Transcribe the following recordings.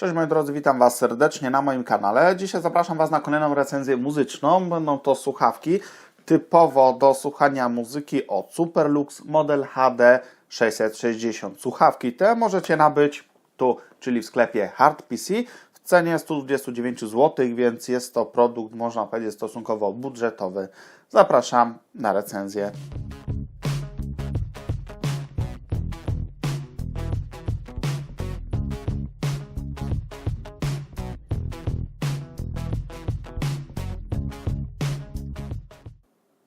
Cześć moi drodzy, witam Was serdecznie na moim kanale. Dzisiaj zapraszam Was na kolejną recenzję muzyczną. Będą to słuchawki typowo do słuchania muzyki od Superlux Model HD 660. Słuchawki te możecie nabyć tu, czyli w sklepie Hard PC cenie 129 zł, więc jest to produkt, można powiedzieć, stosunkowo budżetowy. Zapraszam na recenzję.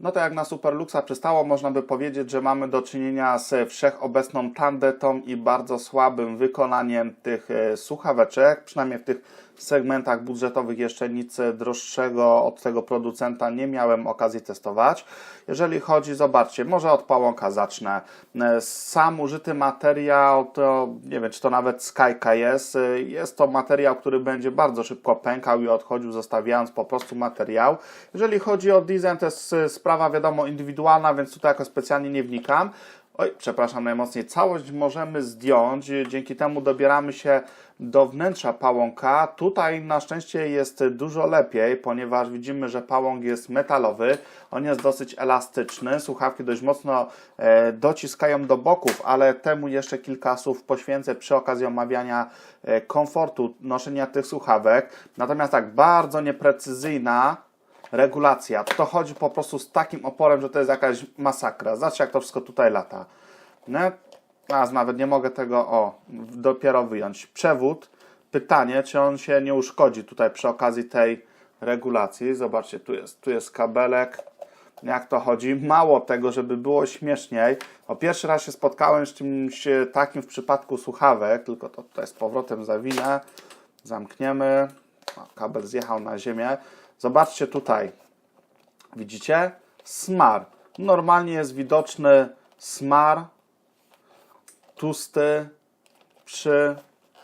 No to jak na Superluxa przystało, można by powiedzieć, że mamy do czynienia z wszechobecną tandetą i bardzo słabym wykonaniem tych e, słuchaweczek, przynajmniej w tych segmentach budżetowych jeszcze nic droższego od tego producenta nie miałem okazji testować. Jeżeli chodzi, zobaczcie, może od pałąka zacznę. Sam użyty materiał to, nie wiem, czy to nawet Skyka jest. Jest to materiał, który będzie bardzo szybko pękał i odchodził, zostawiając po prostu materiał. Jeżeli chodzi o design, to jest sprawa, wiadomo, indywidualna, więc tutaj jako specjalnie nie wnikam. Oj, przepraszam najmocniej. Całość możemy zdjąć. Dzięki temu dobieramy się do wnętrza pałąka. Tutaj na szczęście jest dużo lepiej, ponieważ widzimy, że pałąk jest metalowy. On jest dosyć elastyczny. Słuchawki dość mocno e, dociskają do boków, ale temu jeszcze kilka słów poświęcę przy okazji omawiania e, komfortu noszenia tych słuchawek. Natomiast tak, bardzo nieprecyzyjna regulacja. To chodzi po prostu z takim oporem, że to jest jakaś masakra. Zobaczcie, jak to wszystko tutaj lata. Nie? A, nawet nie mogę tego, o, dopiero wyjąć. Przewód. Pytanie, czy on się nie uszkodzi tutaj przy okazji tej regulacji. Zobaczcie, tu jest, tu jest kabelek. Jak to chodzi? Mało tego, żeby było śmieszniej. O pierwszy raz się spotkałem z czymś takim w przypadku słuchawek, tylko to tutaj z powrotem zawinę. Zamkniemy. O, kabel zjechał na ziemię. Zobaczcie tutaj. Widzicie? Smar. Normalnie jest widoczny smar tłusty przy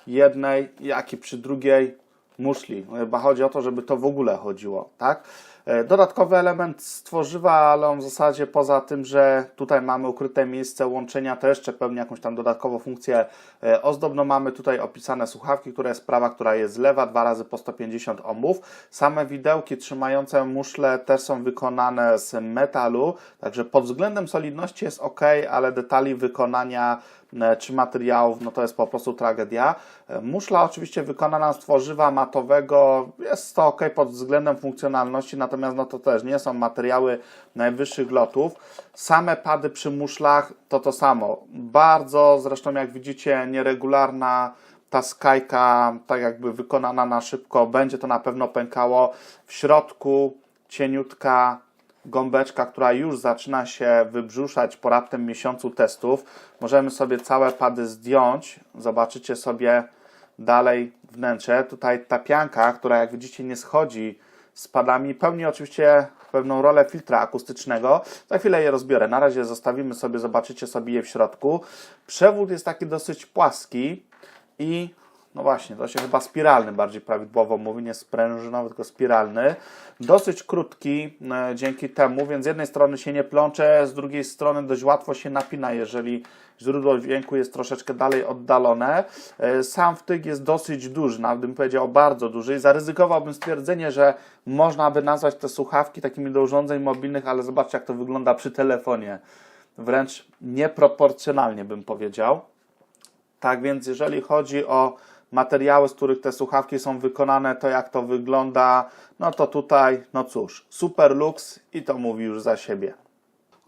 jednej, jak i przy drugiej muszli. Chyba chodzi o to, żeby to w ogóle chodziło, tak? E, Dodatkowy element z tworzywa, ale on w zasadzie poza tym, że tutaj mamy ukryte miejsce łączenia, to jeszcze pełni jakąś tam dodatkową funkcję e, ozdobną. Mamy tutaj opisane słuchawki, która jest prawa, która jest lewa, dwa razy po 150 ohmów. Same widełki trzymające muszle też są wykonane z metalu, także pod względem solidności jest ok, ale detali wykonania e, czy materiałów, no to jest po prostu tragedia. Muszla oczywiście wykonana z tworzywa matowego, jest to ok pod względem funkcjonalności, natomiast no to też nie są materiały najwyższych lotów. Same pady przy muszlach to to samo. Bardzo zresztą jak widzicie nieregularna ta skajka, tak jakby wykonana na szybko, będzie to na pewno pękało. W środku cieniutka gąbeczka, która już zaczyna się wybrzuszać po raptem miesiącu testów. Możemy sobie całe pady zdjąć. Zobaczycie sobie dalej wnętrze. Tutaj ta pianka, która jak widzicie nie schodzi z padami, pełni oczywiście pewną rolę filtra akustycznego. Za chwilę je rozbiorę. Na razie zostawimy sobie, zobaczycie sobie je w środku. Przewód jest taki dosyć płaski i no właśnie, to się chyba spiralny bardziej prawidłowo mówi, nie sprężynowy, tylko spiralny. Dosyć krótki e, dzięki temu, więc z jednej strony się nie plącze, z drugiej strony dość łatwo się napina, jeżeli źródło dźwięku jest troszeczkę dalej oddalone. E, Sam wtyk jest dosyć duży, nawet bym powiedział bardzo duży i zaryzykowałbym stwierdzenie, że można by nazwać te słuchawki takimi do urządzeń mobilnych, ale zobaczcie jak to wygląda przy telefonie. Wręcz nieproporcjonalnie bym powiedział. Tak więc jeżeli chodzi o materiały, z których te słuchawki są wykonane, to jak to wygląda, no to tutaj, no cóż, super lux i to mówi już za siebie.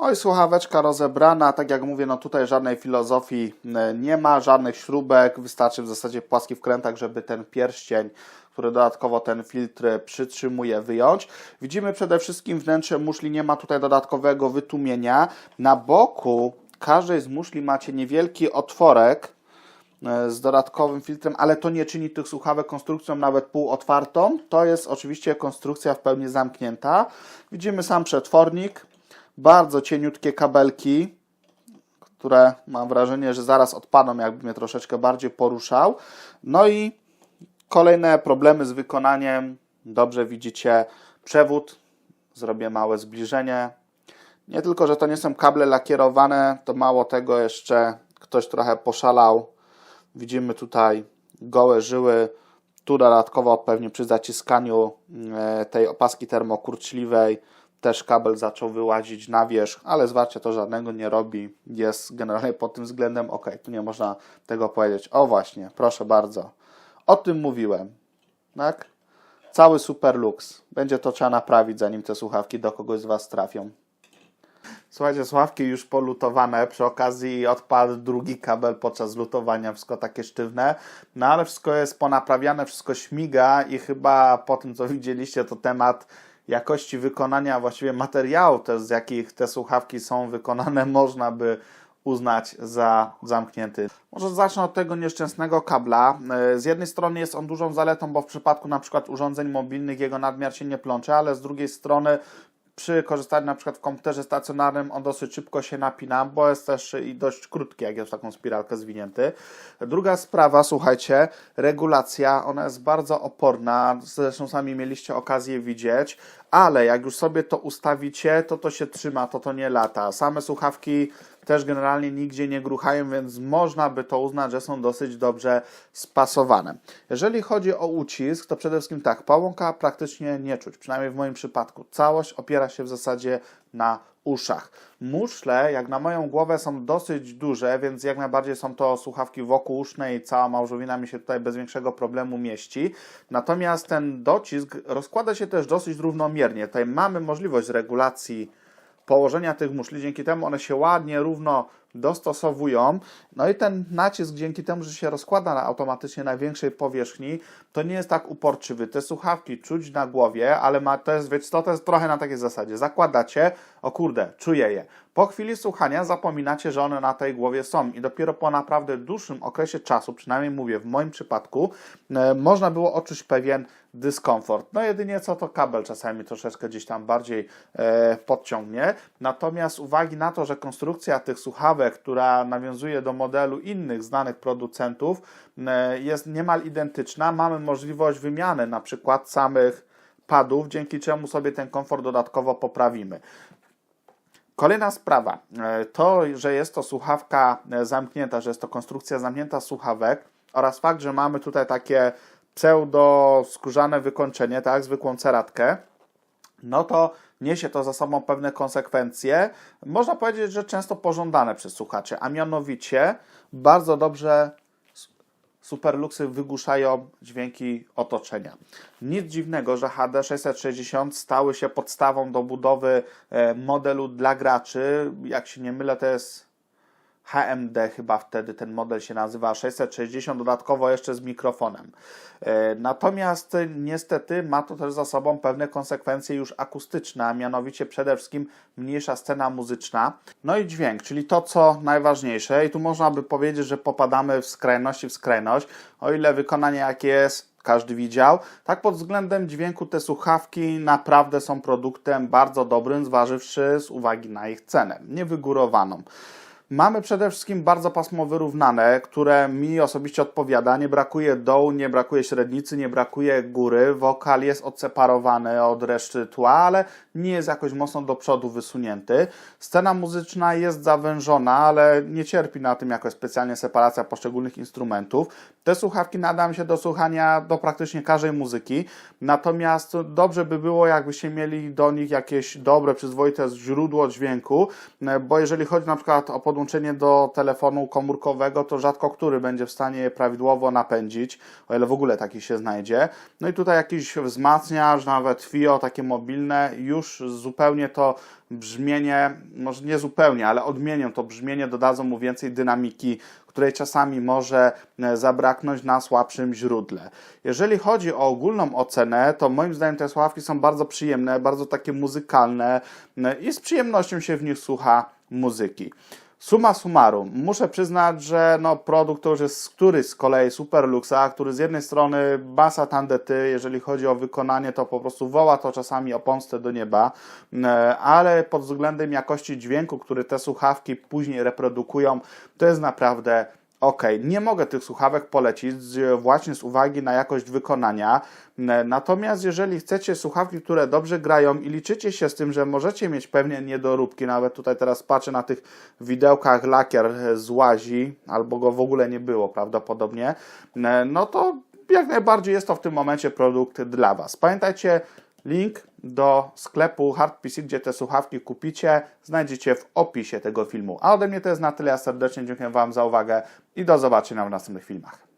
Oj, słuchaweczka rozebrana, tak jak mówię, no tutaj żadnej filozofii e, nie ma, żadnych śrubek, wystarczy w zasadzie płaski wkrętak, żeby ten pierścień, który dodatkowo ten filtr przytrzymuje, wyjąć. Widzimy przede wszystkim wnętrze muszli, nie ma tutaj dodatkowego wytłumienia. Na boku każdej z muszli macie niewielki otworek, z dodatkowym filtrem, ale to nie czyni tych słuchawek konstrukcją nawet półotwartą. To jest oczywiście konstrukcja w pełni zamknięta. Widzimy sam przetwornik, bardzo cieniutkie kabelki, które mam wrażenie, że zaraz odpadną, jakbym je troszeczkę bardziej poruszał. No i kolejne problemy z wykonaniem. Dobrze widzicie przewód. Zrobię małe zbliżenie. Nie tylko, że to nie są kable lakierowane, to mało tego jeszcze ktoś trochę poszalał. Widzimy tutaj gołe żyły. Tu dodatkowo pewnie przy zaciskaniu e, tej opaski termokurczliwej też kabel zaczął wyłazić na wierzch, ale zwarcie to żadnego nie robi. Jest generalnie pod tym względem ok. Tu nie można tego powiedzieć. O właśnie, proszę bardzo. O tym mówiłem. Tak? Cały super lux. Będzie to trzeba naprawić, zanim te słuchawki do kogoś z Was trafią. Słuchajcie, słuchawki już polutowane, przy okazji odpadł drugi kabel podczas lutowania, wszystko takie sztywne, no ale wszystko jest ponaprawiane, wszystko śmiga i chyba po tym, co widzieliście, to temat jakości wykonania, właściwie materiału też, z jakich te słuchawki są wykonane, można by uznać za zamknięty. Może zacznę od tego nieszczęsnego kabla. E, Z jednej strony jest on dużą zaletą, bo w przypadku na przykład urządzeń mobilnych jego nadmiar się nie plącze, ale z drugiej strony przy korzystaniu na przykład w komputerze stacjonarnym on dosyć szybko się napina, bo jest też i dość krótki, jak jest taką spiralkę zwinięty. Druga sprawa, słuchajcie, regulacja, ona jest bardzo oporna, zresztą sami mieliście okazję widzieć, ale jak już sobie to ustawicie, to to się trzyma, to to nie lata. Same słuchawki też generalnie nigdzie nie gruchają, więc można by to uznać, że są dosyć dobrze spasowane. Jeżeli chodzi o ucisk, to przede wszystkim tak, pałąka praktycznie nie czuć, przynajmniej w moim przypadku. Całość opiera się w zasadzie na uszach. Muszle, jak na moją głowę, są dosyć duże, więc jak najbardziej są to słuchawki wokółuszne i cała małżowina mi się tutaj bez większego problemu mieści. Natomiast ten docisk rozkłada się też dosyć równomiernie. Tutaj mamy możliwość regulacji położenia tych muszli, dzięki temu one się ładnie, równo dostosowują. No i ten nacisk, dzięki temu, że się rozkłada na automatycznie na większej powierzchni, to nie jest tak uporczywy. Te słuchawki czuć na głowie, ale ma, to jest, wiecie, to, to jest trochę na takiej zasadzie. Zakładacie, o kurde, czuję je. Po chwili słuchania zapominacie, że one na tej głowie są i dopiero po naprawdę dłuższym okresie czasu, przynajmniej mówię w moim przypadku, e, można było odczuć pewien dyskomfort. No jedynie co to kabel czasami troszeczkę gdzieś tam bardziej e, podciągnie. Natomiast uwagi na to, że konstrukcja tych słuchawek, która nawiązuje do modelu innych znanych producentów, e, jest niemal identyczna. Mamy możliwość wymiany na przykład samych padów, dzięki czemu sobie ten komfort dodatkowo poprawimy. Kolejna sprawa, e, to, że jest to słuchawka e, zamknięta, że jest to konstrukcja zamknięta słuchawek oraz fakt, że mamy tutaj takie pseudo skórzane wykończenie, tak, zwykłą ceratkę, no to niesie to za sobą pewne konsekwencje, można powiedzieć, że często pożądane przez słuchaczy, a mianowicie bardzo dobrze Superluxy wygłuszają dźwięki otoczenia. Nic dziwnego, że HD 660 stały się podstawą do budowy e, modelu dla graczy. Jak się nie mylę, to jest HMD chyba wtedy ten model się nazywa 660, dodatkowo jeszcze z mikrofonem. E, Natomiast niestety ma to też za sobą pewne konsekwencje już akustyczne, a mianowicie przede wszystkim mniejsza scena muzyczna. No i dźwięk, czyli to co najważniejsze i tu można by powiedzieć, że popadamy w skrajności w skrajność. O ile wykonanie jakie jest, każdy widział. Tak pod względem dźwięku te słuchawki naprawdę są produktem bardzo dobrym, zważywszy z uwagi na ich cenę, niewygórowaną. Mamy przede wszystkim bardzo pasmo wyrównane, które mi osobiście odpowiada. Nie brakuje dołu, nie brakuje średnicy, nie brakuje góry. Wokal jest odseparowany od reszty tła, ale nie jest jakoś mocno do przodu wysunięty. Scena muzyczna jest zawężona, ale nie cierpi na tym jakoś specjalnie separacja poszczególnych instrumentów. Te słuchawki nadają się do słuchania do praktycznie każdej muzyki, natomiast dobrze by było, jakbyście mieli do nich jakieś dobre, przyzwoite źródło dźwięku, bo jeżeli chodzi na przykład o podłączenie do telefonu komórkowego, to rzadko który będzie w stanie je prawidłowo napędzić, o ile w ogóle taki się znajdzie. No i tutaj jakiś wzmacniacz, nawet FIO, takie mobilne, już zupełnie to brzmienie, może nie zupełnie, ale odmienią to brzmienie, dodadzą mu więcej dynamiki, której czasami może e, zabraknąć na słabszym źródle. Jeżeli chodzi o ogólną ocenę, to moim zdaniem te słuchawki są bardzo przyjemne, bardzo takie muzykalne e, i z przyjemnością się w nich słucha muzyki. Suma summarum, muszę przyznać, że no, produkt to już jest któryś z kolei Superluxa, który z jednej strony masa tandety, jeżeli chodzi o wykonanie, to po prostu woła to czasami o pomstę do nieba, e, ale pod względem jakości dźwięku, który te słuchawki później reprodukują, to jest naprawdę Ok, nie mogę tych słuchawek polecić właśnie z uwagi na jakość wykonania. Natomiast jeżeli chcecie słuchawki, które dobrze grają i liczycie się z tym, że możecie mieć pewnie niedoróbki, nawet tutaj teraz patrzę na tych widełkach lakier e, złazi, albo go w ogóle nie było prawdopodobnie, no to jak najbardziej jest to w tym momencie produkt dla Was. Pamiętajcie, link do sklepu Hard PC, gdzie te słuchawki kupicie, znajdziecie w opisie tego filmu. A ode mnie to jest na tyle. Ja serdecznie dziękuję Wam za uwagę i do zobaczenia w następnych filmach.